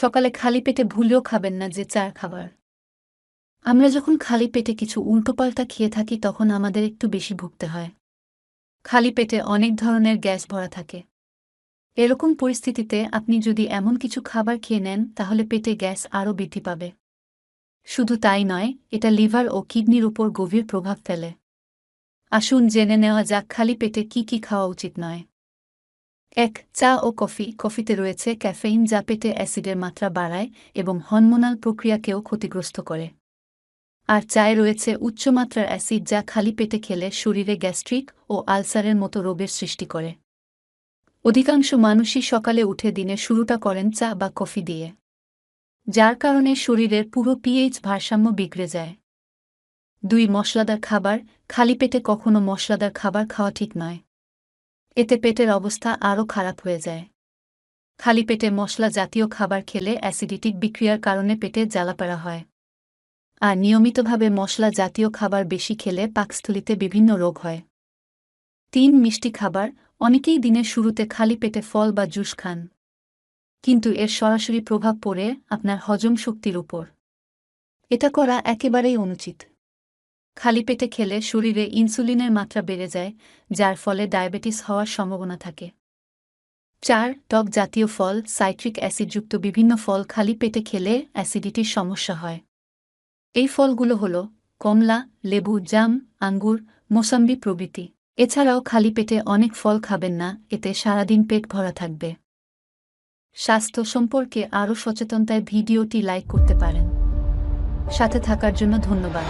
সকালে খালি পেটে ভুলেও খাবেন না যে চার খাবার। আমরা যখন খালি পেটে কিছু উল্টোপাল্টা খেয়ে থাকি, তখন আমাদের একটু বেশি ভুগতে হয়। খালি পেটে অনেক ধরনের গ্যাস ভরা থাকে। এরকম পরিস্থিতিতে আপনি যদি এমন কিছু খাবার খেয়ে নেন, তাহলে পেটে গ্যাস আরও বৃদ্ধি পাবে। শুধু তাই নয়, এটা লিভার ও কিডনির উপর গভীর প্রভাব ফেলে। আসুন জেনে নেওয়া যাক, খালি পেটে কি কি খাওয়া উচিত নয়। এক চা ও কফি, কফিতে রয়েছে ক্যাফেইন যা পেটে অ্যাসিডের মাত্রা বাড়ায় এবং হরমোনাল প্রক্রিয়াকেও ক্ষতিগ্রস্ত করে। আর চায়ে রয়েছে উচ্চমাত্রার অ্যাসিড যা খালি পেটে খেলে শরীরে গ্যাস্ট্রিক ও আলসারের মতো রোগের সৃষ্টি করে। অধিকাংশ মানুষই সকালে উঠে দিনে শুরুটা করেন চা বা কফি দিয়ে, যার কারণে শরীরের পুরো পিএইচ ভারসাম্য বিগড়ে যায়। দুই মশলাদার খাবার, খালি পেটে কখনো মশলাদার খাবার খাওয়া ঠিক নয়। এতে পেটের অবস্থা আরও খারাপ হয়ে যায়। খালি পেটে মশলা জাতীয় খাবার খেলে অ্যাসিডিটিক বিক্রিয়ার কারণে পেটে জ্বালাপাড়া হয়। আর নিয়মিতভাবে মশলা জাতীয় খাবার বেশি খেলে পাকস্থলিতে বিভিন্ন রোগ হয়। তিন মিষ্টি খাবার অনেকেই দিনের শুরুতে খালি পেটে ফল বা জুস খান। কিন্তু এর সরাসরি প্রভাব পড়ে আপনার হজম শক্তির উপর। এটা করা একেবারেই অনুচিত। খালি পেটে খেলে শরীরে ইনসুলিনের মাত্রা বেড়ে যায়, যার ফলে ডায়াবেটিস হওয়ার সম্ভাবনা থাকে। চার টক জাতীয় ফল, সাইট্রিক অ্যাসিডযুক্ত বিভিন্ন ফল খালি পেটে খেলে অ্যাসিডিটির সমস্যা হয়। এই ফলগুলো হল কমলা, লেবু, জাম, আঙ্গুর, মোসাম্বি প্রভৃতি। এছাড়াও খালি পেটে অনেক ফল খাবেন না, এতে সারাদিন পেট ভরা থাকবে। স্বাস্থ্য সম্পর্কে আরও সচেতনতায় ভিডিওটি লাইক করতে পারেন। সাথে থাকার জন্য ধন্যবাদ।